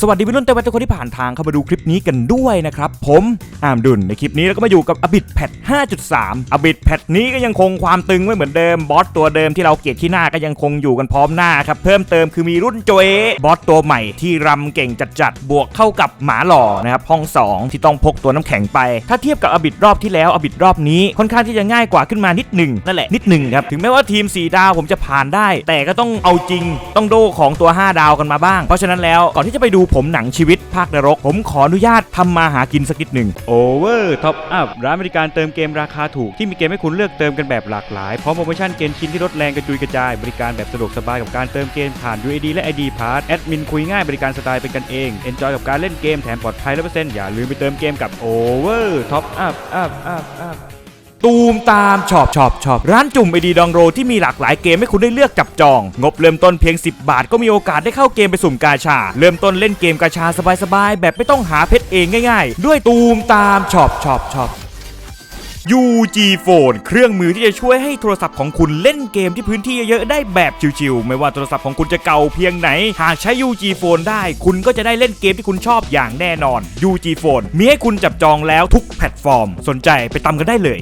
สวัสดีวัยรุ่นเต็มวัยทุกคนที่ผ่านทางเข้ามาดูคลิปนี้กันด้วยนะครับ ผมอามดุลในคลิปนี้เราก็มาอยู่กับอบิดแพท 5.3 อบิดแพทนี้ก็ยังคงความตึงไว้เหมือนเดิมบอสตัวเดิมที่เราเกลียดที่หน้าก็ยังคงอยู่กันพร้อมหน้าครับ เพิ่มเติมคือมีรุ่นโจเอบอสตัวใหม่ที่รำเก่งจัดๆบวกเข้ากับหมาหล่อนะครับห้อง 2 ที่ต้องพกตัวน้ำแข็งไป ถ้าเทียบกับอบิดรอบที่แล้วอบิดรอบนี้ค่อนข้างที่จะง่ายกว่าขึ้นมานิดหนึ่งนั่นแหละนิดหนึ่งครับถึงแม้ว่าทีม4ดาวผมจะผ่านได้ แต่ก็ต้องเอาจริง ต้องโดของตัว 5 ดาวกันมาบ้าง เพราะฉะนั้นแล้วก่อนที่จะไปดูผมหนังชีวิตภาคนรก ผมขออนุญาตทำมาหากินสักนิดหนึ่งโอเวอร์ท็อปอัพร้านบริการเติมเกมราคาถูกที่มีเกมให้คุณเลือกเติมกันแบบหลากหลาย พร้อมโปรโมชั่นเกมชิ้นที่ลดแรงกระจุยกระจาย บริการแบบสะดวกสบายกับการเติมเกมผ่าน UID และ ID Pass แอดมินคุยง่ายบริการสไตล์เป็นกันเองเอนจอยกับการเล่นเกมแถมปลอดภัย100%อย่าลืมไปเติมเกมกับโอเวอร์ ตูมตามชอบชอบชอบร้านจุ่มไอดีดองโรที่มีหลากหลายเกมให้คุณได้เลือกจับจอง งบเริ่มต้นเพียง 10 บาทก็มีโอกาสได้เข้าเกมไปสุ่มกาชา เริ่มต้นเล่นเกมกาชาสบายๆ แบบไม่ต้องหาเพชรเองง่ายๆ ด้วยตูมตามชอบชอบชอบ UG Phone เครื่องมือที่จะช่วยให้โทรศัพท์ของคุณเล่นเกมที่พื้นที่เยอะๆได้แบบชิวๆไม่ว่าโทรศัพท์ของคุณจะเก่าเพียงไหน หากใช้ UG Phone ได้ คุณก็จะได้เล่นเกมที่คุณชอบอย่างแน่นอน UG Phone มีให้คุณจับจองแล้วทุกแพลตฟอร์ม สนใจไปตามกันได้เลย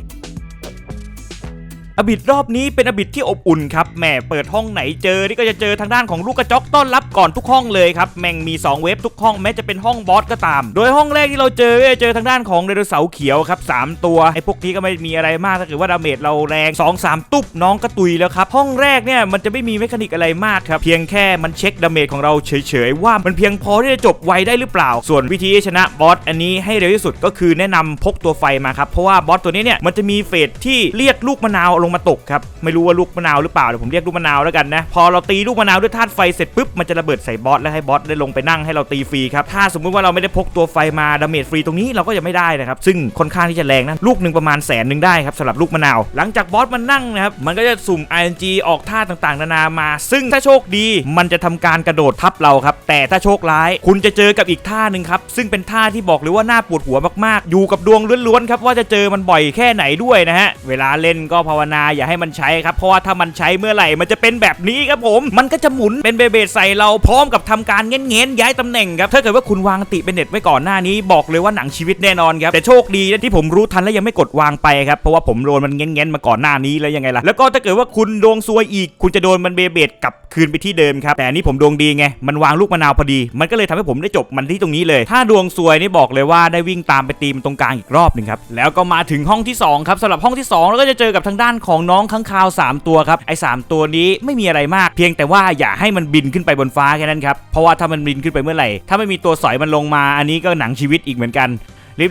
อบิดรอบนี้เป็นอบิดที่อบอุ่นครับแหม่เปิดห้องไหนเจอนี่ก็จะเจอทางด้านของลูกกระจอกต้อนรับก่อนทุกห้องเลยครับแม่งมี 2 เวฟทุกห้องแม้จะเป็นห้องบอสก็ตาม โดยห้องแรกที่เราเจอจะเจอทางด้านของไดโนเสาร์เขียวครับสามตัวไอ้พวกนี้ก็ไม่มีอะไรมากถ้าเกิดว่าดาเมจเราแรง 2 3 ตุ๊บน้องก็ตุยแล้วครับห้องแรกเนี่ยมันจะไม่มีเมคานิกอะไรมากครับเพียงแค่มันเช็คดาเมจของเราเฉยๆว่ามันเพียงพอที่จะจบไวได้หรือเปล่า ส่วนวิธีชนะบอสอันนี้ให้เร็วที่สุดก็คือแนะนำพกตัวไฟมาครับเพราะว่าบอสตัวนี้เนี่ยมันจะมีเฟสที่เรียกลูกมะนาวลงมาตกครับไม่รู้ว่าลูกมะนาวหรือเปล่าเดี๋ยวผมเรียกลูกมะนาวแล้วกันนะพอเราตีลูกมะนาวด้วยธาตุไฟเสร็จปุ๊บมันจะระเบิดใส่บอสแล้วให้บอสได้ลงไปนั่งให้เราตีฟรีครับถ้าสมมุติว่าเราไม่ได้พกตัวไฟมาดาเมจฟรีตรงนี้เราก็จะไม่ได้นะครับซึ่งค่อนข้างที่จะแรงนะลูกหนึ่งประมาณแสนหนึ่งได้ครับสำหรับลูกมะนาว หลังจากบอสมันนั่งนะครับมันก็จะสุ่ม RNG ออกท่าต่างๆ นานามา ซึ่งถ้าโชคดีมันจะทำการกระโดดทับเราครับแต่ถ้าโชคร้าย คุณจะเจอกับอีกท่าหนึ่งครับซึ่งเป็นท่าที่บอกเลยว่าน่าปวดหัวมากๆ อยู่กับดวงล้วนๆครับว่าจะเจอมันบ่อยแค่ไหนด้วยนะฮะเวลาเล่นก็ภาวนาอย่าให้มันใช้ครับเพราะว่าถ้ามันใช้เมื่อไหร่มันจะเป็นแบบนี้ครับผม มันก็จะหมุนเป็นเบเบใส่เราพร้อมกับทำการเง้นเง้นๆย้ายตำแหน่งครับถ้าเกิดว่าคุณวางติเป็นเน็ตไว้ก่อนหน้านี้บอกเลยว่าหนังชีวิตแน่นอนครับแต่โชคดีนะที่ผมรู้ทันและยังไม่กดวางไปครับเพราะว่าผมโดนมันเง้นเง้นๆมาก่อนหน้านี้แล้วยังไงล่ะแล้วก็ถ้าเกิดว่าคุณดวงซวยอีก คุณจะโดนมันเบเบดกลับคืนไปที่เดิมครับแต่นนี้ผมดวงดีไงมันวางลูกมะนาวพอดี มันก็เลยทำให้ผมได้จบมันที่ตรงนี้เลย ถ้าดวงซวยนี่บอกเลยว่าได้วิ่งตามไปตีมันตรงกลางอีกรอบหนึ่งครับแล้วก็มาถึงห้องที่สองครับสำหรับห้องที่สองเราก็จะเจอกับทางด้านของน้องข้างคาวสามตัวครับไอ้สามตัวนี้ไม่มีอะไรมาก เพียงแต่ว่าอย่าให้มันบินขึ้นไปบนฟ้าแค่นั้นครับเพราะว่าถ้ามันบินขึ้นไปเมื่อไหร่ถ้าไม่มีตัวสอยมันลงมาอันนี้ก็หนังชีวิตอีกเหมือนกัน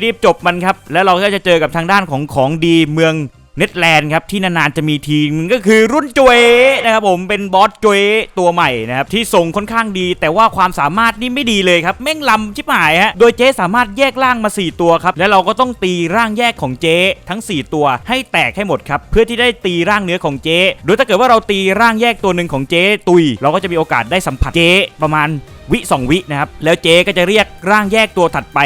รีบๆจบมันครับแล้วเราก็จะเจอกับทางด้านของของดีเมือง เนเธอร์แลนด์ครับที่นานๆจะมีทีมก็คือรุ่นจวยนะครับผมเป็นบอสจวยตัวใหม่นะครับที่ส่งค่อนข้างดี แต่ว่าความสามารถนี่ไม่ดีเลยครับแม่งลำชิบหายฮะโดยเจ๊สามารถแยกร่างมา 4 ตัวครับแล้วเราก็ต้องตีร่างแยกของเจ๊ทั้ง 4 ตัวให้แตกให้หมดครับเพื่อที่ได้ตีร่างเนื้อของเจ๊โดยถ้าเกิดว่าเราตีร่างแยกตัวหนึ่งของเจ๊ตุย เราก็จะมีโอกาสได้สัมผัสเจ๊ประมาณ วิสองวินะครับแล้วเจ๊ก็จะเรียกร่างแยกตัวถัดไป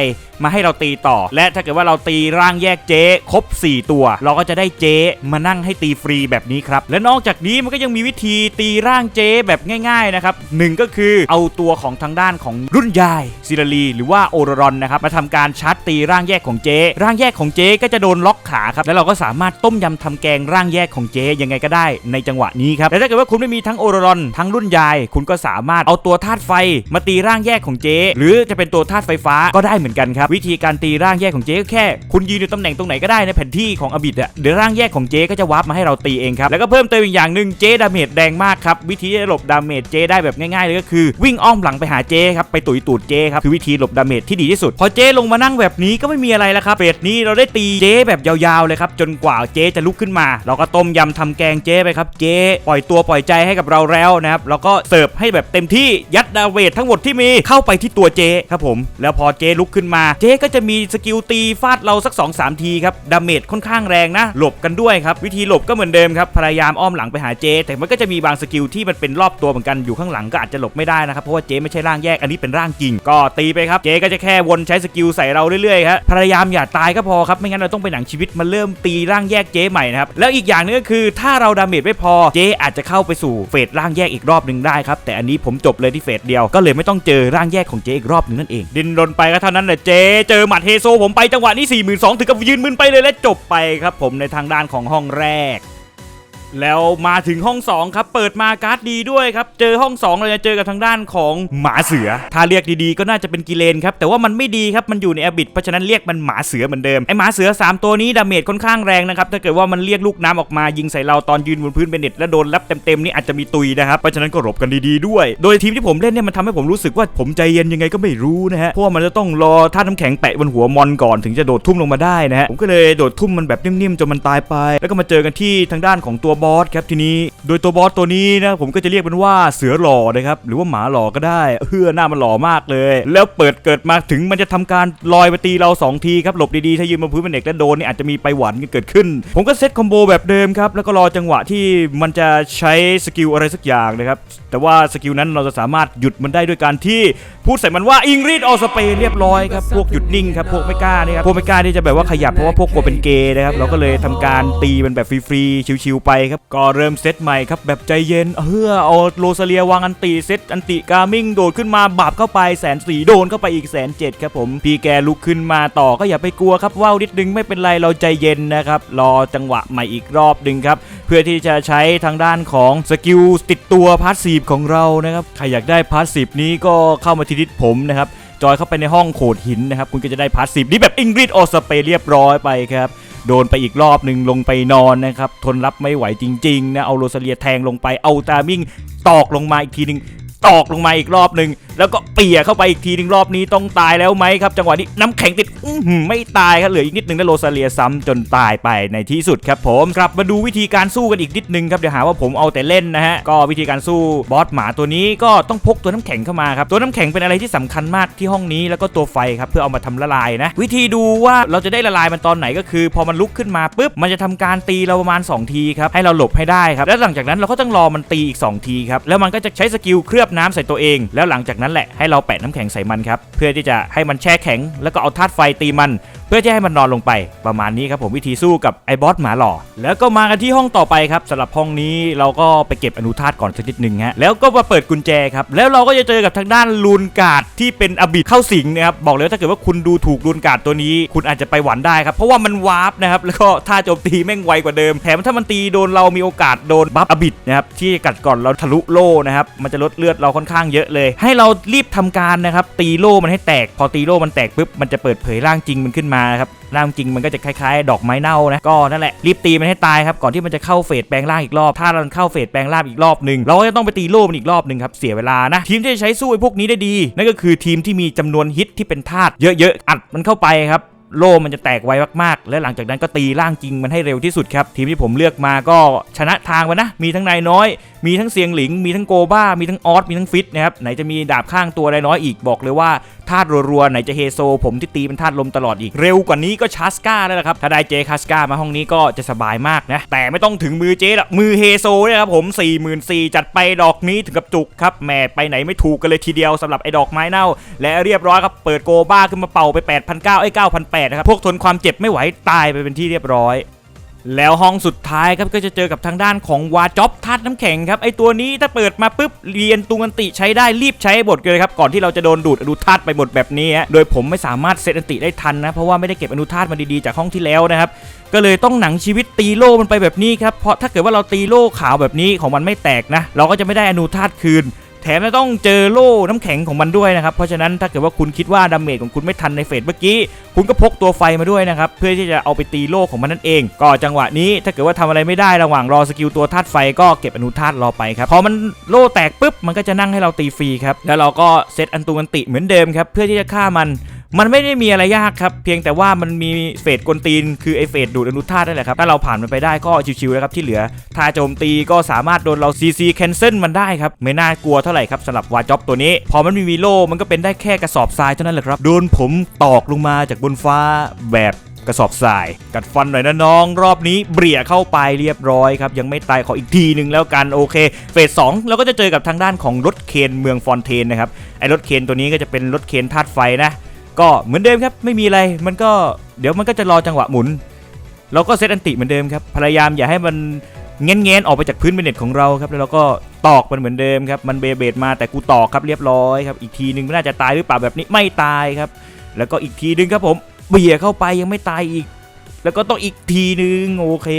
มาให้เราตีต่อ และถ้าเกิดว่าเราตีร่างแยกเจ๊ครบ 4 ตัว เราก็จะได้เจ๊มานั่งให้ตีฟรีแบบนี้ครับและนอกจากนี้มันก็ยังมีวิธีตีร่างเจ๊แบบง่ายๆนะครับหนึ่งก็คือเอาตัวของทางด้านของรุ่นยายซิลารีหรือว่าโอรรอนนะครับมาทำการชาร์จตีร่างแยกของเจ๊ร่างแยกของเจ๊ก็จะโดนล็อกขาครับแล้วเราก็สามารถต้มยำทำแกงร่างแยกของเจ๊ยังไงก็ได้ในจังหวะนี้ครับแต่ถ้าเกิดว่าคุณไม่มีทั้งโอรรอนทั้งรุ่นยาย คุณก็สามารถเอาตัวธาตุไฟมาตีร่างแยกของเจ หรือจะเป็นตัวธาตุไฟฟ้าก็ได้เหมือนกันครับ วิธีการตีร่างแยกของเจก็แค่ คุณยืนอยู่ตำแหน่งตรงไหนก็ได้ในแผนที่ของอบิดอะเดี๋ยวร่างแยกของเจก็จะวาร์ปมาให้เราตีเองครับแล้วก็เพิ่มเติมอีกอย่างหนึ่งเจดาเมจแดงมากครับวิธีที่หลบดาเมจเจได้แบบง่ายๆเลยก็คือ วิ่งอ้อมหลังไปหาเจครับไปตุยตูดเจครับคือวิธีหลบดาเมจที่ดีที่สุด พอเจลงมานั่งแบบนี้ก็ไม่มีอะไรแล้วครับเฟสนี้เราได้ตีเจแบบยาวๆเลยครับจนกว่าเจจะลุกขึ้นมา เราก็ต้มยำทำแกงเจไปครับเจ ปล่อยตัวปล่อยใจให้กับเราแล้วนะครับแล้วก็เสิร์ฟให้แบบเต็มที่ยัดดาเมจทั้งหมดที่มีเข้าไปที่ตัวเจ๊ครับผม แล้วพอเจ๊ลุกขึ้นมา เจ๊ก็จะมีสกิลตีฟาดเราสัก 2-3 ทีครับ ดาเมจค่อนข้างแรงนะ หลบกันด้วยครับ วิธีหลบก็เหมือนเดิมครับ พยายามอ้อมหลังไปหาเจแต่มันก็จะมีบางสกิลที่มันเป็นรอบตัวเหมือนกัน อยู่ข้างหลังก็อาจจะหลบไม่ได้นะครับ เพราะว่าเจไม่ใช่ร่างแยก อันนี้เป็นร่างจริง ก็ตีไปครับ เจก็จะแค่วนใช้สกิลใส่เราเรื่อยๆครับ พยายามอย่าตายก็พอครับ ไม่งั้นเราต้องไปหนังชีวิตมาเริ่มตีร่างแยกเจใหม่นะครับ แล้วอีกอย่างหนึงก็คือ ถ้าเราดาเมจไม่พอ เจอาจจะเข้าไปสู่เฟสร่างแยกอีกรอบหนึ่งได้ครับ แต่อันนี้ผมจบเลยที่เฟสเดียวก็เลเลยไม่ต้องเจอร่างแยกของเจอีกรอบหนึงนั่นเอง ดินรนไปก็เท่านั้นแหละเจ เจอหมัดเฮโซผมไปจังหวะนี้4 2 0 0 0ถึงกับยืนมึนไปเลยและจบไปครับผมในทางด้านของห้องแรก แล้วมาถึงห้อง 2 ครับ เปิดมาการ์ดดีด้วยครับ เจอห้อง 2 เราจะเจอกับทางด้านของหมาเสือ ถ้าเรียกดีๆ ก็น่าจะเป็นกิเลนครับ แต่ว่ามันไม่ดีครับ มันอยู่ในอบิดเพราะฉะนั้นเรียกมันหมาเสือเหมือนเดิม ไอหมาเสือ 3 ตัวนี้ดาเมจค่อนข้างแรงนะครับ ถ้าเกิดว่ามันเรียกลูกน้ำออกมายิงใส่เราตอนยืนบนพื้นเบนเน็ตและโดนรับเต็มๆนี่อาจจะมีตุยนะครับ เพราะฉะนั้นก็หลบกันดีๆด้วย โดยทีมที่ผมเล่นเนี่ยมันทำให้ผมรู้สึกว่าผมใจเย็นยังไงก็ไม่รู้นะฮะ เพราะว่ามันจะต้องรอท่าน้ำแข็งแปะบนหัวมอนก่อนถึงจะโดดทุ่มลงมาได้นะฮะ ผมก็เลยโดดทุ่มมันแบบนิ่มๆจนมันตายไป แล้วก็มาเจอกันที่ทางด้านของตัวบอสครับทีนี้ โดยตัวบอสตัวนี้นะผมก็จะเรียกมันว่าเสือหล่อนะครับหรือว่าหมาหล่อก็ได้เฮือหน้ามันหล่อมากเลย แล้วเปิดเกิดมาถึงมันจะทำการลอยไปตีเราสองทีครับหลบดีๆถ้ายืนบนพื้นเป็นเด็กแล้วโดนนี่อาจจะมีไปหวานกันเกิดขึ้น ผมก็เซตคอมโบแบบเดิมครับแล้วก็รอจังหวะที่มันจะใช้สกิลอะไรสักอย่างนะครับแต่ว่าสกิลนั้นเราจะสามารถหยุดมันได้ด้วยการที่พูดใส่มันว่าอิงรีดออสเปย์เรียบร้อยครับพวกหยุดนิ่งครับพวกไม่กล้านี่ครับพวกไม่กล้าที่จะแบบว่าขยับเพราะว่าพวกกลัวเป็นเกย์นะครับเราก็เลยทำการตีมันแบบฟรีๆชิวๆไปครับก็เริ่มเซตใหม่ครับแบบใจเย็นเฮือเอาโรซาเลียวางอันติเซตอันติกามิงโดดขึ้นมาบาบเข้าไปแสนสีโดนเข้าไปอีกแสนเจ็ดครับผมพี่แกลุกขึ้นมาต่อก็อย่าไปกลัวครับว่าวนิดนึงไม่เป็นไรเราใจเย็นนะครับรอจังหวะใหม่อีกรอบหนึ่งครับเพื่อที่จะใช้ทางด้านของสกิลติดตัวพาสซีฟของเรานะครับใครอยากได้พาสซีฟนี้ก็เข้ามาที่ดิสผมนะครับจอยเข้าไปในห้องโขดหินนะครับคุณก็จะได้พาสซีฟนี้แบบอิงกฤษออสเปเรียบร้อยไปครับโดนไปอีกรอบหนึ่งลงไปนอนนะครับทนรับไม่ไหวจริงๆนะเอาโรซาเลียแทงลงไปเอาตามิงตอกลงมาอีกทีหนึ่งตอกลงมาอีกรอบหนึ่งแล้วก็เปียเข้าไปอีกทีหนึ่งรอบนี้ต้องตายแล้วไหมครับ จังหวะนี้น้ำแข็งติด ไม่ตายครับเหลืออีกนิดนึงแล้วโรซาเลียซ้ำจนตายไปในที่สุดครับผมกลับมาดูวิธีการสู้กันอีกนิดนึงครับเดี๋ยวหาว่าผมเอาแต่เล่นนะฮะก็วิธีการสู้บอสหมาตัวนี้ก็ต้องพกตัวน้ำแข็งเข้ามาครับตัวน้ำแข็งเป็นอะไรที่สำคัญมากที่ห้องนี้แล้วก็ตัวไฟครับเพื่อเอามาทำละลายนะวิธีดูว่าเราจะได้ละลายมันตอนไหนก็คือ พอมันลุกขึ้นมาปุ๊บมันจะทำการตีเราประมาณ 2 ทีครับให้เราหลบให้ได้ครับแล้วหลังจากนั้นเราก็ต้องรอมันตีอีก 2 ทีครับแล้วมันก็จะใช้สกิลเคลือบน้ำใส่ตัวเอง แล้วหลังจากนั้นแหละให้เราแปะน้ำแข็งใส่มันครับเพื่อที่จะให้มันแช่แข็งแล้วก็เอาธาตุไฟตีมัน เพื่อที่ให้มันนอนลงไปประมาณนี้ครับผมวิธีสู้กับไอ้บอสหมาหล่อแล้วก็มากันที่ห้องต่อไปครับสำหรับห้องนี้เราก็ไปเก็บอนุธาตุก่อนสักนิดหนึ่งฮะแล้วก็มาเปิดกุญแจครับแล้วเราก็จะเจอกับทางด้านลูนการ์ดที่เป็นอบิดเข้าสิงนะครับบอกเลยว่าถ้าเกิดว่าคุณดูถูกลูนการ์ดตัวนี้ คุณอาจจะไปหวันได้ครับเพราะว่ามันวาร์ปนะครับแล้วก็ท่าโจมตีแม่งไวกว่าเดิมแถมถ้ามันตีโดนเรามีโอกาสโดนบัฟอบิดนะครับที่กัดก่อนเราทะลุโล่นะครับมันจะลดเลือดเราค่อนข้างเยอะเลย ให้เรารีบทำการนะครับตีโล่มันให้แตก พอตีโล่มันแตกปุ๊บมันจะเปิดเผยร่างจริงมันขึ้นมาครับร่างจริงมันก็จะคล้ายๆ ดอกไม้เน่านะก็นั่นแหละรีบตีมันให้ตายครับก่อนที่มันจะเข้าเฟสแปลงร่างอีกรอบถ้าเราเข้าเฟสแปลงร่างอีกรอบหนึ่งเราก็จะต้องไปตีโล่มันอีกรอบหนึ่งครับเสียเวลานะทีมที่จะใช้สู้ไอ้พวกนี้ได้ดี นั่นก็คือทีมที่มีจำนวนฮิตที่เป็นธาตุเยอะๆอัดมันเข้าไปครับโล่มันจะแตกไวมากๆ และหลังจากนั้นก็ตีร่างจริงมันให้เร็วที่สุดครับ ทีมที่ผมเลือกมาก็ชนะทางไปนะ มีทั้งนายน้อยมีทั้งเสียงหลิง มีทั้งโกบ้า มีทั้งออส มีทั้งฟิตนะครับ ไหนจะมีดาบข้างตัวนายน้อยอีก บอกเลยว่าธาตุรัวๆ ไหนจะเฮโซ ผมที่ตีเป็นธาตุลมตลอดอีก เร็วกว่านี้ก็ชาสก้าแล้วละครับ ถ้าได้เจคาสก้ามาห้องนี้ก็จะสบายมากนะ แต่ไม่ต้องถึงมือเจละมือเฮโซเนี่ยครับผม4 4 0 0 0จัดไปดอกนี้ถึงกับจุกครับ แหมไปไหนไม่ถูกกันเลยทีเดียวสำหรับไอ้ดอกไม้เน่า และเรียบร้อยครับ เปิดโกบ้าขึ้นมาเป่าไป8,900ไอ้9,800นะครับ พวกทนความเจ็บไม่ไหวตายไปเป็นที่เรียบร้อย แล้วห้องสุดท้ายครับก็จะเจอกับทางด้านของวาจ็อบธาตุน้ำแข็งครับไอตัวนี้ถ้าเปิดมาปุ๊บเรียนตุงอันติใช้ได้รีบใช้ให้หมดเลยครับก่อนที่เราจะโดนดูดอนุธาตุไปหมดแบบนี้โดยผมไม่สามารถเซตอันติได้ทันนะเพราะว่าไม่ได้เก็บอนุธาตุมาดีๆจากห้องที่แล้วนะครับก็เลยต้องหนังชีวิตตีโล่มันไปแบบนี้ครับเพราะถ้าเกิดว่าเราตีโล่ขาวแบบนี้ของมันไม่แตกนะเราก็จะไม่ได้อนุธาตุคืน แถมจะต้องเจอโล่น้ำแข็งของมันด้วยนะครับ เพราะฉะนั้นถ้าเกิดว่าคุณคิดว่าดาเมจของคุณไม่ทันในเฟสเมื่อกี้ คุณก็พกตัวไฟมาด้วยนะครับ เพื่อที่จะเอาไปตีโล่ของมันนั่นเอง ก็จังหวะนี้ถ้าเกิดว่าทำอะไรไม่ได้ระหว่างรอสกิลตัวธาตุไฟก็เก็บอนุธาตุรอไปครับ พอมันโล่แตกปุ๊บมันก็จะนั่งให้เราตีฟรีครับ แล้วเราก็เซตอันตุอันติเหมือนเดิมครับ เพื่อที่จะฆ่ามัน มันไม่ได้มีอะไรยากครับ เพียงแต่ว่ามันมีเฟสกลตีน คือไอเฟสดูดอนุธาตุนั่นแหละครับ ถ้าเราผ่านมันไปได้ก็ชิวๆแล้วครับที่เหลือถ้าโจมตีก็สามารถโดนเรา CC cancel มันได้ครับ ไม่น่ากลัวเท่าไหร่ครับสำหรับวาจ็อบตัวนี้ พอมันมีวีโลมันก็เป็นได้แค่กระสอบทรายเท่านั้นแหละครับโดนผมตอกลงมาจากบนฟ้าแบบกระสอบทราย กัดฟันหน่อยนะน้อง รอบนี้เบี่ยเข้าไปเรียบร้อยครับ ยังไม่ตายขออีกทีหนึ่งแล้วกันโอเค เฟสสองเราก็จะเจอกับทางด้านของรถเคนเมืองฟอนเทนนะครับไอรถเคนตัวนี้ก็จะเป็นรถเคนธาตุไฟนะ ก็เหมือนเดิมครับไม่มีอะไรมันก็เดี๋ยวมันก็จะรอจังหวะหมุน เราก็เซตอันติเหมือนเดิมครับพยายามอย่าให้มันเง้นๆออกไปจากพื้นเบนเน็ตของเราครับแล้วเราก็ตอกมันเหมือนเดิมครับมันเบเบดมาแต่กูตอกครับเรียบร้อยครับอีกทีหนึงไม่น่าจะตายหรือเปล่าแบบนี้ไม่ตายครับ แล้วก็อีกทีหนึงครับผมเบี่ยเข้าไปยังไม่ตายอีก แล้วก็ต้องอีกทีนึงโอเค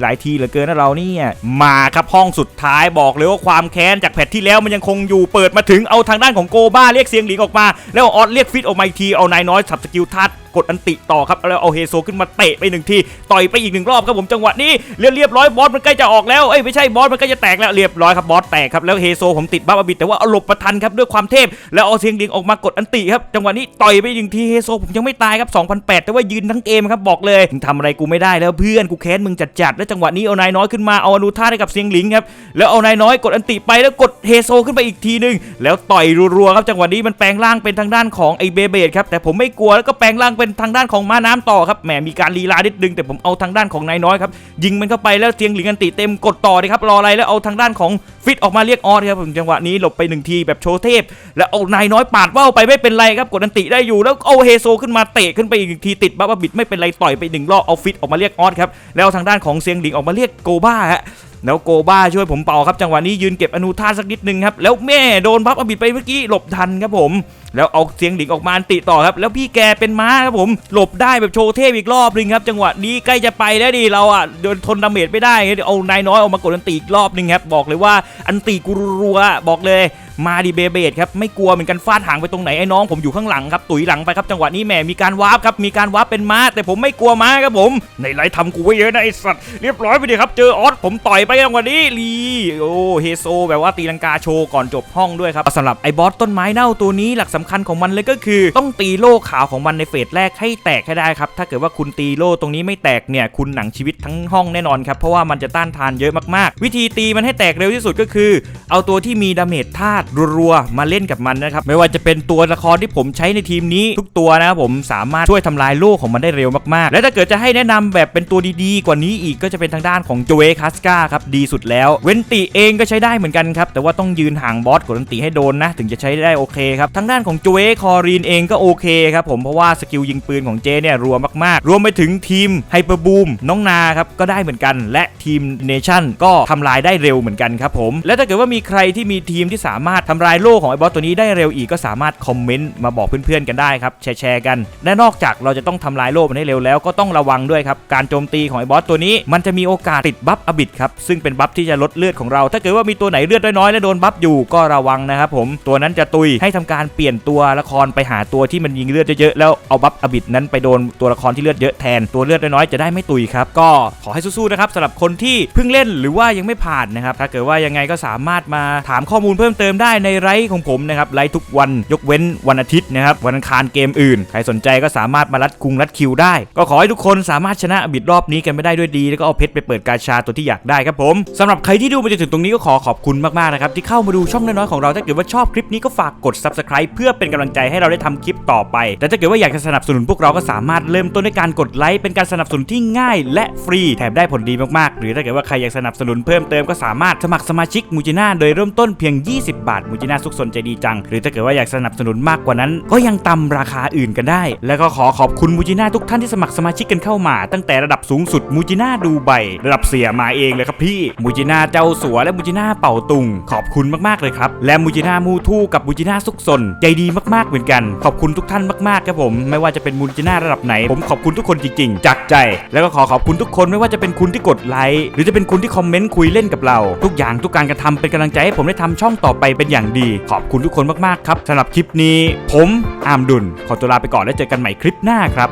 หลายทีเหลือเกินนะเราเนี่ยมาครับห้องสุดท้ายบอกเลยว่าความแค้นจากแพทที่แล้วมันยังคงอยู่เปิดมาถึงเอาทางด้านของโกบ้าเรียกเสียงหลิงออกมา แล้วอออสเรียกฟิตออกมาอีกทีเอานายน้อยสับสกิลทัดกดอันติต่อครับแล้วเอาเฮโซขึ้นมาเตะไปหนึ่งทีต่อยไปอีกหนึ่งรอบครับผมจังหวะนี้เรียบเรียบร้อยบอสมันใกล้จะออกแล้วเอ้ยไม่ใช่บอสมันใกล้จะแตกแล้วเรียบร้อยครับบอสแตกครับแล้วเฮโซผมติดบัฟอบิดแต่ว่าเอาหลบประทันครับด้วยความเทพแล้วเอาเสียงหลิงออกมากดอันติครับจังหวะนี้ต่อยไปหนึ่งทีเฮโซผมยังไม่ตายครับ2008แต่ว่ายืนทั้งเกมครับบอกเลยมึงทำอะไรกูไม่ได้แล้วเพื่อนกูแค้นมึงจัดๆแล้วจังหวะนี้เอานายน้อยขึ้นมาเอาอนุท่าให้กับเสียงหลิงครับแล้วเอานายน้อยกดอันติไปแล้วกดเฮโซขึ้นไปอีกทีนึงแล้วต่อยรัวๆครับจังหวะนี้มันแปลงร่างเป็นทางด้านของไอเบเบดครับแต่ผมไม่กลัวแล้วก็แปลงร่างเป็นทางด้านของม้าน้ำต่อครับแหมมีการลีลานิดนึงแต่ผมเอาทางด้านของนายน้อยครับยิงมันเข้าไปแล้วเสียงหลิงอันติเต็มกดต่อเลยครับรออะไรแล้วเอาทางด้านของฟิตออกมาเรียกออสครับผมจังหวะนี้หลบไปหนึ่งทีแบบโชว์เทพ แล้วเอานายน้อยปาดว่าวไปไม่เป็นไรครับกดอันติได้อยู่แล้วเอาเฮโซขึ้นมาเตะขึ้นไปอีกหนึ่งทีติดบัฟบบิดไม่เป็นไรต่อยไปหนึ่งรอบเอาฟิตออกมาเรียกออสครับแล้วทางด้านของเซียงหลิงออกมาเรียกโกบ้าฮะแล้วโกบ้าช่วยผมเป่าครับจังหวะนี้ยืนเก็บอนุท่าสักนิดนึงครับแล้วแม่โดนบัฟบบิดไปเมื่อกี้หลบทันครับผม แล้วเอาเสียงหลิงออกมาอันติต่อครับ แล้วพี่แกเป็นม้าครับผม หลบได้แบบโชว์เทพอีกรอบนึงครับ จังหวะนี้ใกล้จะไปแล้วดิเราอะเดินทนดาเมจไม่ได้เดี๋ยวเอานายน้อยออกมากดอันตีอีกรอบนึงครับบอกเลยว่าอันตีกูรัวบอกเลย มาดิเบเบดครับไม่กลัวเหมือนกันฟาดหางไปตรงไหนไอ้น้องผมอยู่ข้างหลังครับ ตุ๋ยหลังไปครับจังหวะนี้แหมมีการวาร์ปครับมีการวาร์ปเป็นม้า แต่ผมไม่กลัวม้าครับผม ในไลฟ์ทำกูไว้เยอะนะไอ้สัตว์เรียบร้อยไปดิครับเจอออสผมต่อยไปจังหวะนี้ลีโอ้เฮโซแบบว่าตีลังกาโชว์ก่อนจบห้องด้วยครับสำหรับไอ้บอสต้นไม้เน่าตัวนี้หลักสำคัญของมันเลยก็คือ ต้องตีโล่ขาวของมันในเฟสแรกให้แตกให้ได้ครับถ้าเกิดว่าคุณตีโล่ตรงนี้ไม่แตกเนี่ยคุณหนังชีวิตทั้งห้องแน่นอนครับเพราะว่ามันจะต้านทานเยอะมากๆ วิธีตีมันให้แตกเร็วที่สุดก็คือ เอาตัวที่มีดาเมจธาตุรัวๆมาเล่นกับมันนะครับไม่ว่าจะเป็นตัวละครที่ผมใช้ในทีมนี้ทุกตัวนะครับผมสามารถช่วยทำลายโล่ของมันได้เร็วมากๆ และถ้าเกิดจะให้แนะนำแบบเป็นตัวดีๆ กว่านี้อีกก็จะเป็นทางด้านของโจเอคัสกาครับดีสุดแล้ว เวนติเองก็ใช้ได้เหมือนกันครับแต่ว่าต้องยืนห่างบอสกดอันติให้โดนนะ ถึงจะใช้ได้โอเคครับทางด้านของโจเอคอรีนเองก็โอเคครับผมเพราะว่าสกิลยิงปืนของเจเนี่ยรัวมากๆ รวมไปถึงทีมไฮเปอร์บูมน้องนาครับก็ได้เหมือนกัน และทีมเนชั่นก็ทำลายได้เร็วเหมือนกันครับผมและถ้าเกิดว่ามีใครที่มีทีมที่สามารถทำลายโล่ของไอ้บอสตัวนี้ได้เร็วอีกก็สามารถคอมเมนต์มาบอกเพื่อนๆกันได้ครับแชร์ๆกัน และนอกจากเราจะต้องทำลายโล่มันให้เร็วแล้วก็ต้องระวังด้วยครับการโจมตีของไอ้บอสตัวนี้ มันจะมีโอกาสติดบัฟอบิดครับซึ่งเป็นบัฟที่จะลดเลือดของเรา ถ้าเกิดว่ามีตัวไหนเลือดน้อยๆและโดนบัฟอยู่ก็ระวังนะครับผมตัวนั้นจะตุยให้ทำการเปลี่ยนตัวละครไปหาตัวที่มันยิงเลือดเยอะๆแล้วเอาบัฟอบิดนั้นไปโดนตัวละครที่เลือดเยอะแทนตัวเลือดน้อยๆจะได้ไม่ตุยครับก็ขอให้สู้ๆนะครับสำหรับคนที่เพิ่งเล่นหรือว่ายังไม่ผ่านนะครับถ้าเกิดว่ายังไงก็สามารถมาถามข้อมูลเพิ่มเติมได้ในไลฟ์ของผมนะครับไลฟ์ทุกวันยกเว้นวันอาทิตย์นะครับวันอังคารเกมอื่น ใครสนใจก็สามารถมารัดคุงรัดคิวได้ ก็ขอให้ทุกคนสามารถชนะอบิดรอบนี้กันไม่ได้ด้วยดี แล้วก็เอาเพชรไปเปิดกาชาตัวที่อยากได้ครับผมสำหรับใครที่ดูมาจนถึงตรงนี้ก็ขอขอบคุณมากๆนะครับที่เข้ามาดูช่องน้อยๆของเราถ้าเกิดว่าชอบคลิปนี้ก็ฝากกด subscribe เพื่อเป็นกำลังใจให้เราได้ทำคลิปต่อไป แต่ถ้าเกิดว่าอยากจะสนับสนุนพวกเราก็สามารถเริ่มต้นด้วยการกดไลค์เป็นการสนับสนุนที่ง่าย และฟรีแถมได้ผลดีมากๆ หรือถ้าเกิดว่าใครอยากสนับสนุนเพิ่มเติมก็สามารถสมัครสมาชิกมูจิน่าโดยเริ่มต้นเพียง 20บาทมูจิน่าสุขสนใจดีจัง หรือถ้าเกิดว่าอยากสนับสนุนมากกว่านั้น ก็ยังตำราคาอื่นกันได้ แล้วก็ขอขอบคุณมูจิน่าทุกท่านที่สมัครสมาชิกกันเข้ามา ตั้งแต่ระดับสูงสุดมูจิน่าดูไบระดับเสียมาเองเลยครับพี่มูจิน่าเจ้าสัวและมูจิน่าเป่าตุง ขอบคุณมากๆเลยครับและมูจิน่ามูทู่กับมูจิน่าสุขสนใจดีมากๆเหมือนกัน ขอบคุณทุกท่านมากๆครับผม ไม่ว่าจะเป็นมูจิน่าระดับไหน ผมขอบคุณทุกคนจริงๆ จากใจ แล้วก็ขอขอบคุณทุกคนไม่ว่าจะเป็นคุณที่กดไลค์หรือจะเป็นคุณที่คอมเมนต์คุยเล่นกับเรา ทุกอย่างทุกการกระทำเป็นกำลังใจให้ผมได้ทำช่องต่อไปเป็นอย่างดี ขอบคุณทุกคนมากๆครับสำหรับคลิปนี้ ผมอาร์มดุลขอตัวลาไปก่อนแล้วเจอกันใหม่คลิปหน้าครับ